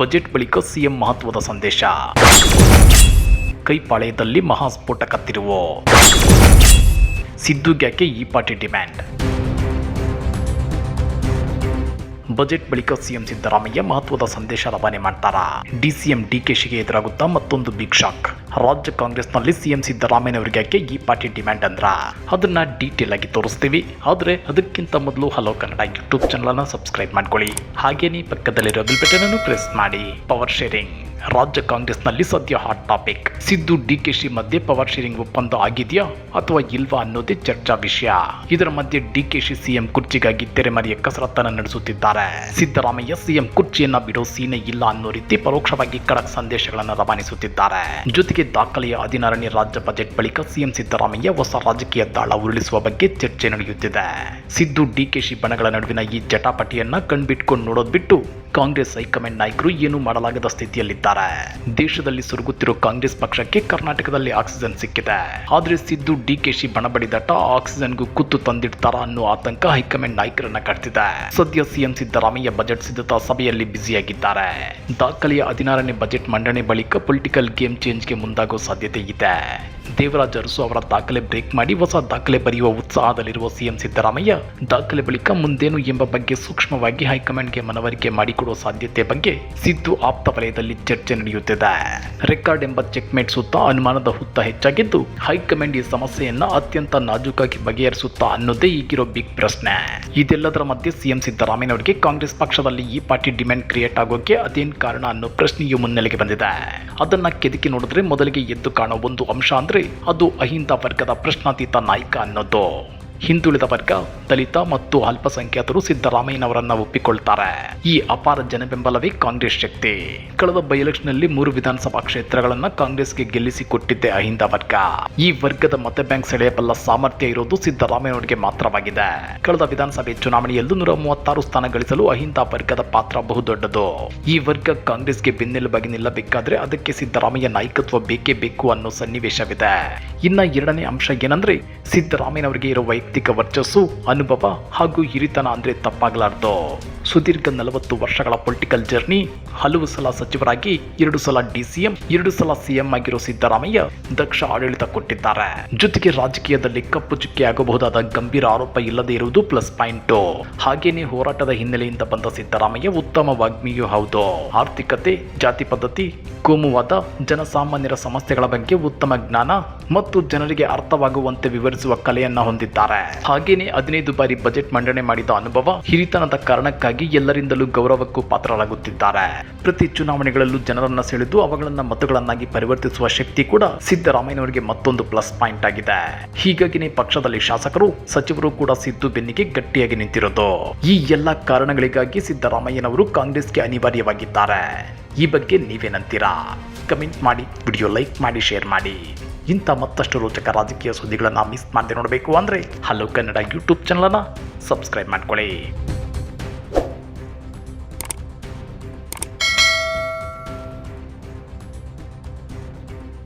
Budget ಬಳಿಕ CM ಮಹತ್ವದ ಸಂದೇಶ. ಕೈಪಾಳ್ಯದಲ್ಲಿ ಮಹಾಸ್ಫೋಟಕ ತಿರುವು ಸಿದ್ದುಗ್ಯಾಕೆ ಈ ಪಾರ್ಟಿ ಡಿಮ್ಯಾಂಡ್. ಬಜೆಟ್ ಬಳಿಕ ಸಿಎಂ ಸಿದ್ದರಾಮಯ್ಯ ಮಹತ್ವದ ಸಂದೇಶ ರವಾನೆ ಮಾಡ್ತಾರಾ? ಡಿಸಿಎಂ ಡಿಕೆಶಿಗೆ ಎದುರಾಗುತ್ತಾ ಮತ್ತೊಂದು ಬಿಗ್ ಶಾಕ್. ರಾಜ್ಯ ಕಾಂಗ್ರೆಸ್ನಲ್ಲಿ ಸಿಎಂ ಸಿದ್ದರಾಮಯ್ಯನವರಿಗೆ ಯಾಕೆ ಈ ಪಾರ್ಟಿ ಡಿಮ್ಯಾಂಡ್ ಅಂದ್ರ? ಅದನ್ನ ಡೀಟೇಲ್ ಆಗಿ ತೋರಿಸ್ತೀವಿ. ಆದ್ರೆ ಅದಕ್ಕಿಂತ ಮೊದಲು hello Kannada YouTube channel subscribe ಮಾಡ್ಕೊಳ್ಳಿ. ಹಾಗೇನೇ ಪಕ್ಕದಲ್ಲಿರೋ ಬಿಲ್ ಬಟನ್ ಅನ್ನು ಪ್ರೆಸ್ ಮಾಡಿ. Power sharing. ರಾಜ್ಯ ಕಾಂಗ್ರೆಸ್ನಲ್ಲಿ ಸದ್ಯ ಹಾಟ್ ಟಾಪಿಕ್ ಸಿದ್ದು ಡಿಕೆಶಿ ಮಧ್ಯೆ ಪವರ್ ಶೇರಿಂಗ್ ಒಪ್ಪಂದ ಆಗಿದೆಯಾ ಅಥವಾ ಇಲ್ವಾ ಅನ್ನೋದೇ ಚರ್ಚಾ ವಿಷಯ. ಇದರ ಮಧ್ಯೆ ಡಿಕೆಶಿ ಸಿಎಂ ಕುರ್ಚಿಗಾಗಿ ತೆರೆಮರೆಯ ಕಸರತ್ತನ್ನು ನಡೆಸುತ್ತಿದ್ದಾರೆ. ಸಿದ್ದರಾಮಯ್ಯ ಸಿಎಂ ಕುರ್ಚಿಯನ್ನ ಬಿಡೋ ಸೀನೆ ಇಲ್ಲ ಅನ್ನೋ ರೀತಿ ಪರೋಕ್ಷವಾಗಿ ಕಡಕ್ ಸಂದೇಶಗಳನ್ನು ರವಾನಿಸುತ್ತಿದ್ದಾರೆ. ಜೊತೆಗೆ ದಾಖಲೆಯ ಹದಿನಾರನೇ ರಾಜ್ಯ ಬಜೆಟ್ ಬಳಿಕ ಸಿಎಂ ಸಿದ್ದರಾಮಯ್ಯ ಹೊಸ ರಾಜಕೀಯ ದಾಳ ಉರುಳಿಸುವ ಬಗ್ಗೆ ಚರ್ಚೆ ನಡೆಯುತ್ತಿದೆ. ಸಿದ್ದು ಡಿಕೆಶಿ ಬಣಗಳ ನಡುವಿನ ಈ ಜಟಾಪಟಿಯನ್ನ ಕಣ್ಬಿಟ್ಕೊಂಡು ನೋಡೋದ್ ಬಿಟ್ಟು ಕಾಂಗ್ರೆಸ್ ಹೈಕಮಾಂಡ್ ನಾಯಕರು ಏನೂ ಮಾಡಲಾಗದ ಸ್ಥಿತಿಯಲ್ಲಿದ್ದಾರೆ. ದೇಶದಲ್ಲಿ ಸುರುಗುತ್ತಿರೋ ಕಾಂಗ್ರೆಸ್ ಪಕ್ಷಕ್ಕೆ ಕರ್ನಾಟಕದಲ್ಲಿ ಆಕ್ಸಿಜನ್ ಸಿಕ್ಕಿದೆ. ಆದ್ರೆ ಸಿದ್ದು ಡಿಕೆಶಿ ಬಣಬಡಿದಾಟ ಆಕ್ಸಿಜನ್ಗೂ ಕುತ್ತು ತಂದಿಡ್ತಾರ ಅನ್ನೋ ಆತಂಕ ಹೈಕಮಾಂಡ್ ನಾಯಕರನ್ನ ಕಟ್ಟಿದೆ ಸದ್ಯ ಸಿಎಂ ಸಿದ್ದರಾಮಯ್ಯ ಬಜೆಟ್ ಸಿದ್ಧತಾ ಸಭೆಯಲ್ಲಿ ಬ್ಯುಸಿಯಾಗಿದ್ದಾರೆ. ದಾಖಲೆಯ ಹದಿನಾರನೇ ಬಜೆಟ್ ಮಂಡನೆ ಬಳಿಕ ಪೊಲಿಟಿಕಲ್ ಗೇಮ್ ಚೇಂಜ್ಗೆ ಮುಂದಾಗೋ ಸಾಧ್ಯತೆ ಇದೆ. ದೇವರಾಜ ಅವರ ದಾಖಲೆ ಬ್ರೇಕ್ ಮಾಡಿ ಹೊಸ ದಾಖಲೆ ಬರೆಯುವ ಉತ್ಸಾಹದಲ್ಲಿರುವ ಸಿಎಂ ಸಿದ್ದರಾಮಯ್ಯ, ದಾಖಲೆ ಬಳಿಕ ಮುಂದೇನು ಎಂಬ ಬಗ್ಗೆ ಸೂಕ್ಷ್ಮವಾಗಿ ಹೈಕಮಾಂಡ್ಗೆ ಮನವರಿಕೆ ಮಾಡಿಕೊಡುವ ಸಾಧ್ಯತೆ ಬಗ್ಗೆ ಸಿದ್ದು ಆಪ್ತ ವಲಯದಲ್ಲಿ ಚರ್ಚೆ ನಡೆಯುತ್ತಿದೆ. ರೆಕಾರ್ಡ್ ಎಂಬ ಚೆಕ್ಮೇಟ್ ಸುತ್ತ ಅನುಮಾನದ ಹುತ್ತ ಹೆಚ್ಚಾಗಿದ್ದು, ಹೈಕಮಾಂಡ್ ಈ ಸಮಸ್ಯೆಯನ್ನ ಅತ್ಯಂತ ನಾಜೂಕಾಗಿ ಬಗೆಹರಿಸುತ್ತಾ ಅನ್ನೋದೇ ಈಗಿರೋ ಬಿಗ್ ಪ್ರಶ್ನೆ. ಇದೆಲ್ಲದರ ಮಧ್ಯೆ ಸಿಎಂ ಸಿದ್ದರಾಮಯ್ಯನವರಿಗೆ ಕಾಂಗ್ರೆಸ್ ಪಕ್ಷದಲ್ಲಿ ಈ ಪಾರ್ಟಿ ಡಿಮ್ಯಾಂಡ್ ಕ್ರಿಯೇಟ್ ಆಗೋಕೆ ಅದೇನ್ ಕಾರಣ ಅನ್ನೋ ಪ್ರಶ್ನೆಯು ಮುನ್ನೆಲೆಗೆ ಬಂದಿದೆ. ಅದನ್ನ ಕೆದಕಿ ನೋಡಿದ್ರೆ ಮೊದಲಿಗೆ ಎದ್ದು ಕಾಣೋ ಒಂದು ಅಂಶ ಅಂದ್ರೆ ಅದು ಅಹಿಂದ ವರ್ಗದ ಪ್ರಶ್ನಾತೀತ ನಾಯಕ ಅನ್ನೋದು. ಹಿಂದುಳಿದ ವರ್ಗ, ದಲಿತ ಮತ್ತು ಅಲ್ಪಸಂಖ್ಯಾತರು ಸಿದ್ದರಾಮಯ್ಯನವರನ್ನ ಒಪ್ಪಿಕೊಳ್ತಾರೆ. ಈ ಅಪಾರ ಜನಬೆಂಬಲವೇ ಕಾಂಗ್ರೆಸ್ ಶಕ್ತಿ. ಕಳೆದ ಬೈ ಎಲೆಕ್ಷನ್ನಲ್ಲಿ ಮೂರು ವಿಧಾನಸಭಾ ಕ್ಷೇತ್ರಗಳನ್ನ ಕಾಂಗ್ರೆಸ್ಗೆ ಗೆಲ್ಲಿಸಿ ಕೊಟ್ಟಿದ್ದೆ ಅಹಿಂದ ವರ್ಗ. ಈ ವರ್ಗದ ಮತ ಬ್ಯಾಂಕ್ ಸೆಳೆಯಬಲ್ಲ ಸಾಮರ್ಥ್ಯ ಇರೋದು ಸಿದ್ದರಾಮಯ್ಯನವರಿಗೆ ಮಾತ್ರವಾಗಿದೆ. ಕಳೆದ ವಿಧಾನಸಭೆ ಚುನಾವಣೆಯಲ್ಲೂ ನೂರ ಮೂವತ್ತಾರು ಸ್ಥಾನ ಗಳಿಸಲು ಅಹಿಂದ ವರ್ಗದ ಪಾತ್ರ ಬಹುದೊಡ್ಡದು. ಈ ವರ್ಗ ಕಾಂಗ್ರೆಸ್ಗೆ ಬೆನ್ನೆಲುಬಾಗಿ ನಿಲ್ಲಬೇಕಾದ್ರೆ ಅದಕ್ಕೆ ಸಿದ್ದರಾಮಯ್ಯ ನಾಯಕತ್ವ ಬೇಕೇ ಬೇಕು ಅನ್ನೋ ಸನ್ನಿವೇಶವಿದೆ. ಇನ್ನ ಎರಡನೇ ಅಂಶ ಏನಂದ್ರೆ ಸಿದ್ದರಾಮಯ್ಯನವರಿಗೆ ಇರೋ ವೈಯಕ್ತಿಕ ವರ್ಚಸ್ಸು ಅನುಭವ ಹಾಗೂ ಹಿರಿತನ ಅಂದರೆ ತಪ್ಪಾಗಲಾರ್ದು. ಸುದೀರ್ಘ ನಲವತ್ತು ವರ್ಷಗಳ ಪೊಲಿಟಿಕಲ್ ಜರ್ನಿ, ಹಲವು ಸಲ ಸಚಿವರಾಗಿ, ಎರಡು ಸಲ ಡಿಸಿಎಂ ಎರಡು ಸಲ ಸಿಎಂ ಆಗಿರೋ ಸಿದ್ದರಾಮಯ್ಯ ದಕ್ಷ ಆಡಳಿತ ಕೊಟ್ಟಿದ್ದಾರೆ. ಜೊತೆಗೆ ರಾಜಕೀಯದಲ್ಲಿ ಕಪ್ಪು ಚುಕ್ಕೆ ಆಗಬಹುದಾದ ಗಂಭೀರ ಆರೋಪ ಇಲ್ಲದೆ ಇರುವುದು ಪ್ಲಸ್ ಪಾಯಿಂಟ್. ಹಾಗೇನೆ ಹೋರಾಟದ ಹಿನ್ನೆಲೆಯಿಂದ ಬಂದ ಸಿದ್ದರಾಮಯ್ಯ ಉತ್ತಮ ವಾಗ್ಮಿಯೂ ಹೌದು. ಆರ್ಥಿಕತೆ, ಜಾತಿ ಪದ್ಧತಿ, ಕೋಮುವಾದ, ಜನಸಾಮಾನ್ಯರ ಸಮಸ್ಯೆಗಳ ಬಗ್ಗೆ ಉತ್ತಮ ಜ್ಞಾನ ಮತ್ತು ಜನರಿಗೆ ಅರ್ಥವಾಗುವಂತೆ ವಿವರಿಸುವ ಕಲೆಯನ್ನ ಹೊಂದಿದ್ದಾರೆ. ಹಾಗೇನೆ ಹದಿನೈದು ಬಾರಿ ಬಜೆಟ್ ಮಂಡನೆ ಮಾಡಿದ ಅನುಭವ ಹಿರಿತನದ ಕಾರಣಕ್ಕಾಗಿ ಎಲ್ಲರಿಂದಲೂ ಗೌರವಕ್ಕೂ ಪಾತ್ರರಾಗುತ್ತಿದ್ದಾರೆ. ಪ್ರತಿ ಚುನಾವಣೆಗಳಲ್ಲೂ ಜನರನ್ನ ಸೆಳೆದು ಅವುಗಳನ್ನ ಮತಗಳನ್ನಾಗಿ ಪರಿವರ್ತಿಸುವ ಶಕ್ತಿ ಕೂಡ ಸಿದ್ದರಾಮಯ್ಯನವರಿಗೆ ಮತ್ತೊಂದು ಪ್ಲಸ್ ಪಾಯಿಂಟ್ ಆಗಿದೆ. ಹೀಗಾಗಿನೇ ಪಕ್ಷದಲ್ಲಿ ಶಾಸಕರು, ಸಚಿವರು ಕೂಡ ಸಿದ್ದು ಬೆನ್ನಿಗೆ ಗಟ್ಟಿಯಾಗಿ ನಿಂತಿರೋದು. ಈ ಎಲ್ಲ ಕಾರಣಗಳಿಗಾಗಿ ಸಿದ್ದರಾಮಯ್ಯನವರು ಕಾಂಗ್ರೆಸ್ಗೆ ಅನಿವಾರ್ಯವಾಗಿದ್ದಾರೆ. ಈ ಬಗ್ಗೆ ನೀವೇನಂತೀರಾ? ಕಮೆಂಟ್ ಮಾಡಿ, ವಿಡಿಯೋ ಲೈಕ್ ಮಾಡಿ, ಶೇರ್ ಮಾಡಿ. ಇಂಥ ಮತ್ತಷ್ಟು ರೋಚಕ ರಾಜಕೀಯ ಸುದ್ದಿಗಳನ್ನು ಮಿಸ್ ಮಾಡದೆ ನೋಡಬೇಕು ಅಂದರೆ ಹಲೋ ಕನ್ನಡ ಯೂಟ್ಯೂಬ್ ಚಾನಲನ್ನು ಸಬ್ಸ್ಕ್ರೈಬ್ ಮಾಡ್ಕೊಳ್ಳಿ.